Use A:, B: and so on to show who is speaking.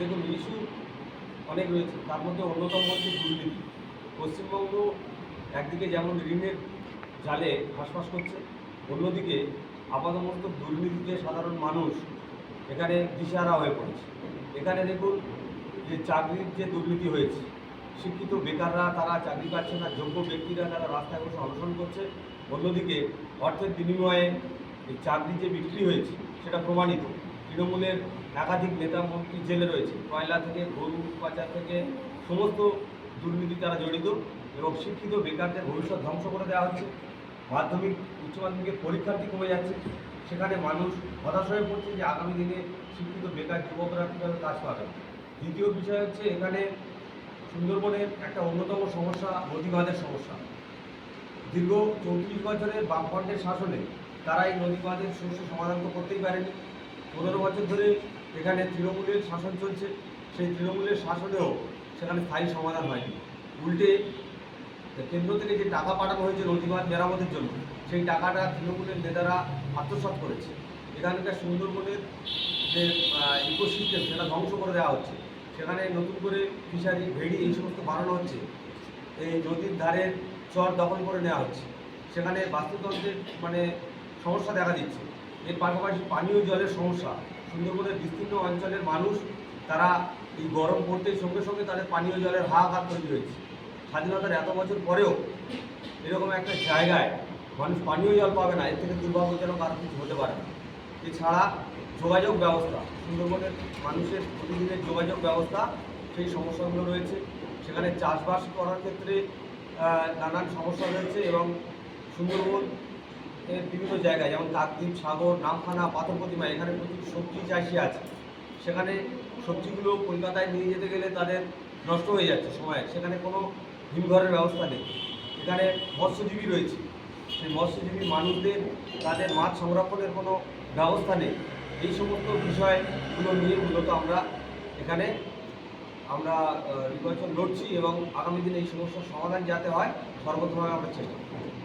A: দেখুন ইস্যু অনেক রয়েছে। তার মধ্যে অন্যতম হচ্ছে দুর্নীতি। পশ্চিমবঙ্গ একদিকে যেমন ঋণের জালে হাসপাস করছে, অন্যদিকে আপাতমস্ত দুর্নীতিতে সাধারণ মানুষ এখানে দিশারা হয়ে পড়েছে। এখানে দেখুন যে চাকরির যে দুর্নীতি হয়েছে, শিক্ষিত বেকাররা তারা চাকরি পাচ্ছে না, যোগ্য ব্যক্তিরা তারা রাস্তায় বসে অনশন করছে। অন্যদিকে অর্থের বিনিময়ে চাকরি যে বিক্রি হয়েছে, সেটা প্রমাণিত। তৃণমূলের একাধিক নেতা মন্ত্রী জেলে রয়েছে। কয়লা থেকে, গরু পাচার থেকে সমস্ত দুর্নীতি তারা জড়িত এবং শিক্ষিত বেকারদের ভবিষ্যৎ ধ্বংস করে দেওয়া হচ্ছে। মাধ্যমিক, উচ্চ মাধ্যমিকের পরীক্ষার্থী কমে যাচ্ছে। সেখানে মানুষ হতাশ হয়ে পড়ছে যে আগামী দিনে শিক্ষিত বেকার যুবকরা কীভাবে কাজ পাবে। দ্বিতীয় বিষয় হচ্ছে এখানে সুন্দরবনের একটা অন্যতম সমস্যা, নদীবাঁধের সমস্যা। দীর্ঘ চৌত্রিশ বছরের বামফ্রন্টের শাসনে তারা এই নদী বাঁধের সমস্যা সমাধান তো করতেই পারেনি। পনেরো বছর ধরে এখানে তৃণমূলের শাসন চলছে। সেই তৃণমূলের শাসনেও সেখানে স্থায়ী সমাধান হয়নি। উল্টে কেন্দ্র থেকে যে টাকা পাঠানো হয়েছে নদীবাঁধ মেরামতের জন্য, সেই টাকাটা তৃণমূলের নেতারা আত্মসাৎ করেছে। এখানকার সুন্দরবনের যে ইকোসিস্টেম, সেটা ধ্বংস করে দেওয়া হচ্ছে। সেখানে নতুন করে ফিশারি, ভেড়ি এই সমস্ত বানানো হচ্ছে। এই নদীর ধারের চর দখল করে নেওয়া হচ্ছে। সেখানে বাস্তুতন্ত্রের মানে সমস্যা দেখা দিচ্ছে। এর পাশাপাশি পানীয় জলের সমস্যা। সুন্দরবনের বিস্তীর্ণ অঞ্চলের মানুষ, তারা এই গরম পড়তেই সঙ্গে সঙ্গে তাদের পানীয় জলের হাহাকার তৈরি হয়েছে। স্বাধীনতার এত বছর পরেও এরকম একটা জায়গায় মানুষ পানীয় জল পাবে না, এর থেকে দুর্ভাগ্যজনক আর কিছু হতে পারে না। এছাড়া যোগাযোগ ব্যবস্থা, সুন্দরবনের মানুষের প্রতিদিনের যোগাযোগ ব্যবস্থা, সেই সমস্যাগুলো রয়েছে। সেখানে চাষবাস করার ক্ষেত্রে নানান সমস্যা রয়েছে এবং সুন্দরবন বিভিন্ন জায়গায়, যেমন কাকদ্বীপ, সাগর, নামখানা, পাথর প্রতিমা, এখানে প্রচুর সবজি চাষি আছে। সেখানে সবজিগুলো কলকাতায় নিয়ে যেতে গেলে তাদের নষ্ট হয়ে যাচ্ছে সময়। সেখানে কোনো হিমঘরের ব্যবস্থা নেই। এখানে মৎস্যজীবী রয়েছে। সেই মৎস্যজীবী মানুষদের, তাদের মাছ সংরক্ষণের কোনো ব্যবস্থা নেই। এই সমস্ত বিষয়গুলো নিয়ে মূলত আমরা এখানে, আমরা নির্বাচন লড়ছি এবং আগামী দিনে এই সমস্যার সমাধান যাতে হয় সর্বতভাবে আমরা চেষ্টা করব।